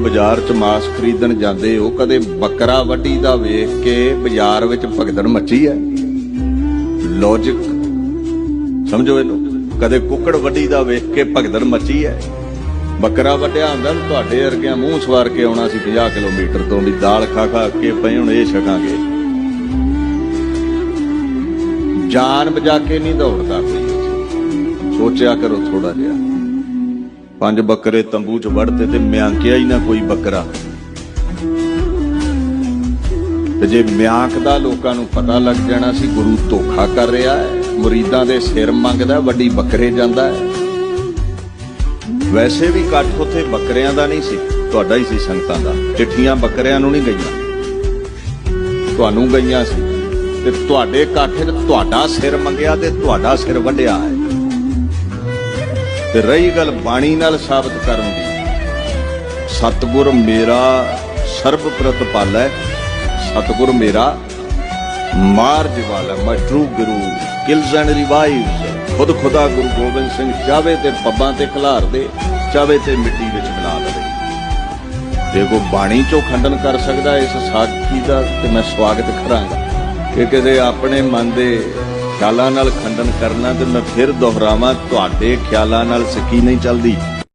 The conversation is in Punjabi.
ਬਾਜ਼ਾਰ 'ਚ ਮਾਸ ਖਰੀਦਣ ਜਾਂਦੇ ਹੋ ਕਦੇ ਬੱਕਰਾ ਵੱਡੀ ਦਾ ਵੇਖ ਕੇ ਬਾਜ਼ਾਰ ਵਿੱਚ ਭਗਦੜ ਮੱਚੀ ਹੈ। ਲੌਜੀਕ ਸਮਝੋ ਇਹਨੂੰ। ਕਦੇ ਕੁੱਕੜ ਵੱਢੀ ਦਾ ਵੇਖ ਕੇ ਭਗਦੜ ਮੱਚੀ ਹੈ। ਬੱਕਰਾ ਵੱਡਿਆ ਹੁੰਦਾ ਤੁਹਾਡੇ ਵਰਗਿਆਂ ਮੂੰਹ ਸਵਾਰ ਕੇ ਆਉਣਾ ਸੀ 50 ਕਿਲੋਮੀਟਰ ਤੋਂ ਵੀ ਦਾਲ ਖਾ ਖਾ ਕੇ ਪਏ ਹੁਣ ਇਹ ਛਕਾਂਗੇ। ਜਾਨ ਬਚਾ ਕੇ ਨਹੀਂ ਦੌੜਦਾ ਕੋਈ। ਸੋਚਿਆ ਕਰੋ ਥੋੜਾ ਜਿਹਾ। ਪੰਜ ਬੱਕਰੇ ਤੰਬੂ 'ਚ ਵੜਦੇ ਤੇ ਮਿਆਂਕਿਆ ਹੀ ਨਾ ਕੋਈ ਬੱਕਰਾ। ਤੇ ਜੇ ਮਿਆਂਕ ਦਾ ਲੋਕਾਂ ਨੂੰ ਪਤਾ ਲੱਗ ਜਾਣਾ ਸੀ ਗੁਰੂ ਧੋਖਾ ਕਰ ਰਿਹਾ ਹੈ, ਮੁਰੀਦਾਂ ਦੇ ਸਿਰ ਮੰਗਦਾ, ਵੱਡੀ ਬੱਕਰੇ ਜਾਂਦਾ ਹੈ। ਵੈਸੇ ਵੀ ਇਕੱਠ ਉੱਥੇ ਬੱਕਰਿਆਂ ਦਾ ਨਹੀਂ ਸੀ, ਤੁਹਾਡਾ ਹੀ ਸੀ ਸੰਗਤਾਂ ਦਾ। ਚਿੱਠੀਆਂ ਬੱਕਰਿਆਂ ਨੂੰ ਨਹੀਂ ਗਈਆਂ। ਤੁਹਾਨੂੰ ਗਈਆਂ ਸੀ। ਤੇ ਤੁਹਾਡੇ ਇਕੱਠ 'ਚ ਤੁਹਾਡਾ ਸਿਰ ਮੰਗਿਆ ਤੇ ਤੁਹਾਡਾ ਸਿਰ ਵੱਢਿਆ ਹੈ। ਤੇ ਰਹੀ ਗੱਲ ਬਾਣੀ ਨਾਲ ਸਾਬਤ ਕਰਨ ਦੀ। ਸਤਿਗੁਰ ਮੇਰਾ ਸਰਬ ਹੈ ਸਤਿਗੁਰ ਮੇਰਾ ਮਾਰਜ ਵਾਲਾ ਮੈਂ true guru kills and revives ਖੁਦ ਖੁਦਾ ਗੁਰੂ ਗੋਬਿੰਦ ਸਿੰਘ ਚਾਵੇ ਤੇ ਪੱਬਾਂ ਤੇ ਖਿਲਾਰ ਦੇ ਚਾਵੇ ਤੇ ਮਿੱਟੀ ਵਿੱਚ ਮਿਲਾ ਲਵੇ ਜੇ ਕੋ ਬਾਣੀ ਚੋਂ ਖੰਡਨ ਕਰ ਸਕਦਾ ਇਸ ਸਾਖੀ ਦਾ ਤੇ ਮੈਂ ਸਵਾਗਤ ਕਰਾਂਗਾ ਕਿ ਕਿਸੇ ਆਪਣੇ ਮਨ ਦੇ ਖਿਆਲਾਂ ਨਾਲ ਖੰਡਨ ਕਰਨਾ ਤੇ ਮੈਂ ਫਿਰ ਦੁਹਰਾਵਾਂ ਤੁਹਾਡੇ ਖਿਆਲਾਂ ਨਾਲ ਸਕੀ ਨਹੀਂ ਚੱਲਦੀ।